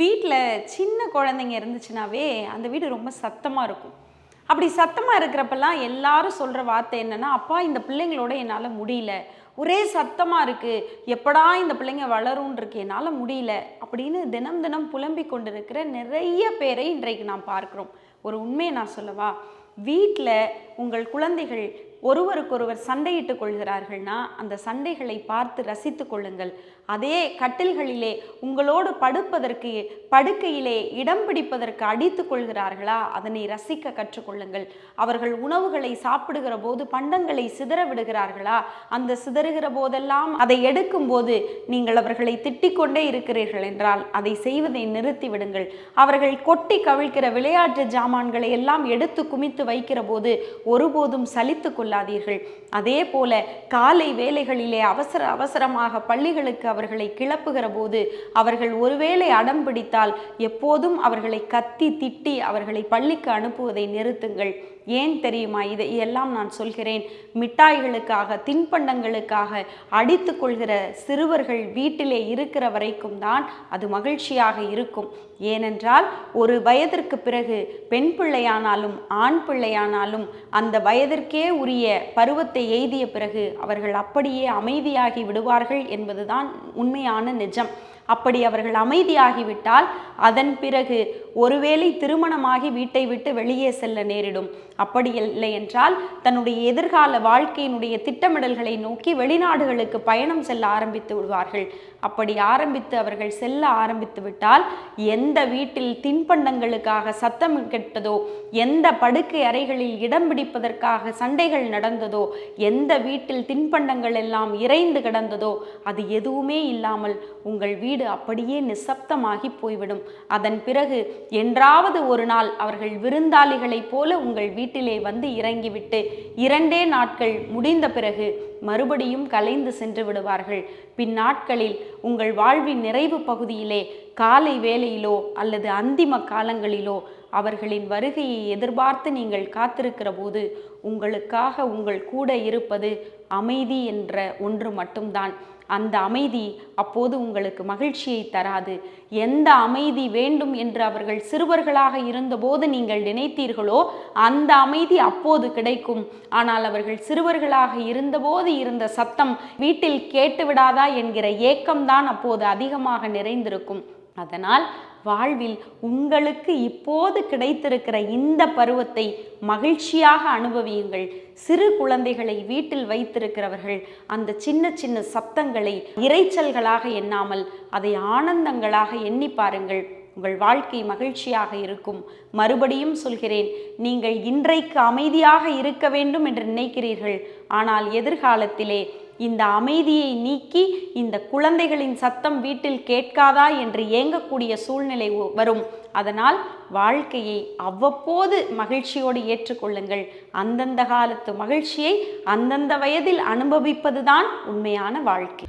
வீட்டில் சின்ன குழந்தைங்க இருந்துச்சுனாவே அந்த வீடு ரொம்ப சத்தமாக இருக்கும். அப்படி சத்தமாக இருக்கிறப்பெல்லாம் எல்லாரும் சொல்கிற வார்த்தை என்னென்னா அப்பா இந்த பிள்ளைங்களோட என்னால் முடியல. ஒரே சத்தமாக இருக்குது எப்படா இந்த பிள்ளைங்க வளரும்னு இருக்கு. என்னால் முடியல. அப்படின்னு தினம் தினம் புலம்பிக் கொண்டிருக்கிற நிறைய பேரை இன்றைக்கு நாம் பார்க்குறோம். ஒரு உண்மையை நான் சொல்லவா? வீட்டில் உங்கள் குழந்தைகள் ஒருவருக்கொருவர் சண்டையிட்டுக் கொள்கிறார்கள்னா அந்த சண்டைகளை பார்த்து ரசித்து கொள்ளுங்கள். அதே கட்டில்களிலே உங்களோடு படுப்பதற்கு படுக்கையிலே இடம் பிடிப்பதற்கு அடித்துக் கொள்கிறார்களா அதனை ரசிக்க கற்றுக்கொள்ளுங்கள் அவர்கள் உணவுகளை சாப்பிடுகிற போது பண்டங்களை சிதற விடுகிறார்களா அந்த சிதறுகிற போதெல்லாம் அதை எடுக்கும் போது நீங்கள் அவர்களை திட்டிக் கொண்டே இருக்கிறீர்கள் என்றால் அதை செய்வதை நிறுத்தி விடுங்கள். அவர்கள் கொட்டி கவிழ்க்கிற விளையாட்டு ஜாமான்களை எல்லாம் எடுத்து குமித்து வைக்கிற போது ஒருபோதும் சலித்து கொள்ளாதீர்கள் அதே போல காலை வேலைகளிலே அவசர அவசரமாக பள்ளிகளுக்கு அவர்களை கிளப்புகிற போது அவர்கள் ஒருவேளை அடம் பிடித்தால் எப்போதும் அவர்களை கத்தி திட்டி அவர்களை பள்ளிக்கு அனுப்புவதை நிறுத்துங்கள். ஏன் தெரியுமா? இதை எல்லாம் நான் சொல்கிறேன். மிட்டாய்களுக்காக தின்பண்டங்களுக்காக அடித்து கொள்கிற சிறுவர்கள் வீட்டிலே இருக்கிற வரைக்கும் தான் அது மகிழ்ச்சியாக இருக்கும். ஏனென்றால் ஒரு வயதிற்கு பிறகு பெண் பிள்ளையானாலும் ஆண் பிள்ளையானாலும் அந்த வயதிற்கே உரிய பருவத்தை எய்திய பிறகு அவர்கள் அப்படியே அமைதியாகி விடுவார்கள் என்பதுதான் உண்மையான நிஜம். அப்படி அவர்கள் அமைதியாகிவிட்டால் அதன் பிறகு ஒருவேளை திருமணமாகி வீட்டை விட்டு வெளியே செல்ல நேரிடும். அப்படி இல்லை என்றால் தன்னுடைய எதிர்கால வாழ்க்கையினுடைய திட்டமிடல்களை நோக்கி வெளிநாடுகளுக்கு பயணம் செல்ல ஆரம்பித்து விடுவார்கள். அப்படி ஆரம்பித்து அவர்கள் செல்ல ஆரம்பித்து விட்டால் எந்த வீட்டில் தின்பண்டங்களுக்காக சத்தம் கெட்டதோ எந்த படுக்கை அறைகளில் இடம் பிடிப்பதற்காக சண்டைகள் நடந்ததோ எந்த வீட்டில் தின்பண்டங்கள் எல்லாம் இறைந்து கிடந்ததோ அது எதுவுமே இல்லாமல் உங்கள் வீடு அப்படியே நிசப்தமாகி போய்விடும். அதன் பிறகு என்றாவது ஒரு நாள் அவர்கள் விருந்தாளிகளைப் போல உங்கள் வீட்டிலே வந்து இறங்கிவிட்டு இரண்டே நாட்கள் முடிந்த பிறகு மறுபடியும் கலைந்து சென்று விடுவார்கள். பின் நாட்களில் உங்கள் வாழ்வின் நிறைவு பகுதியிலே காலை வேளையிலோ அல்லது அந்திம காலங்களிலோ அவர்களின் வருகையை எதிர்பார்த்து நீங்கள் காத்திருக்கிற போது உங்களுக்காக உங்கள் கூட இருப்பது அமைதி என்ற ஒன்று மட்டும்தான். அந்த அமைதி அப்போது உங்களுக்கு மகிழ்ச்சியை தராது. எந்த அமைதி வேண்டும் என்று அவர்கள் சிறுவர்களாக இருந்தபோது நீங்கள் நினைத்தீர்களோ அந்த அமைதி அப்போது கிடைக்கும். ஆனால் அவர்கள் சிறுவர்களாக இருந்தபோது இருந்த சத்தம் வீட்டில் கேட்டுவிடாதா என்கிற ஏக்கம்தான் அப்போது அதிகமாக நிறைந்திருக்கும். அதனால் வாழ்வில் உங்களுக்கு இப்போது கிடைத்திருக்கிற இந்த பருவத்தை மகிழ்ச்சியாக அனுபவியுங்கள். சிறு குழந்தைகளை வீட்டில் வைத்திருக்கிறவர்கள் அந்த சின்ன சின்ன சப்தங்களை இரைச்சல்களாக எண்ணாமல் அதை ஆனந்தங்களாக எண்ணி பாருங்கள். உங்கள் வாழ்க்கை மகிழ்ச்சியாக இருக்கும். மறுபடியும் சொல்கிறேன் நீங்கள் இன்றைக்கு அமைதியாக இருக்க வேண்டும் என்று நினைக்கிறீர்கள். ஆனால் எதிர்காலத்திலே இந்த அமைதியை நீக்கி இந்த குழந்தைகளின் சத்தம் வீட்டில் கேட்காதா என்று ஏங்கக்கூடிய சூழ்நிலை வரும். அதனால் வாழ்க்கையை அவ்வப்போது மகிழ்ச்சியோடு ஏற்றுக்கொள்ளுங்கள். அந்தந்த காலத்து மகிழ்ச்சியை அந்தந்த வயதில் அனுபவிப்பதுதான் உண்மையான வாழ்க்கை.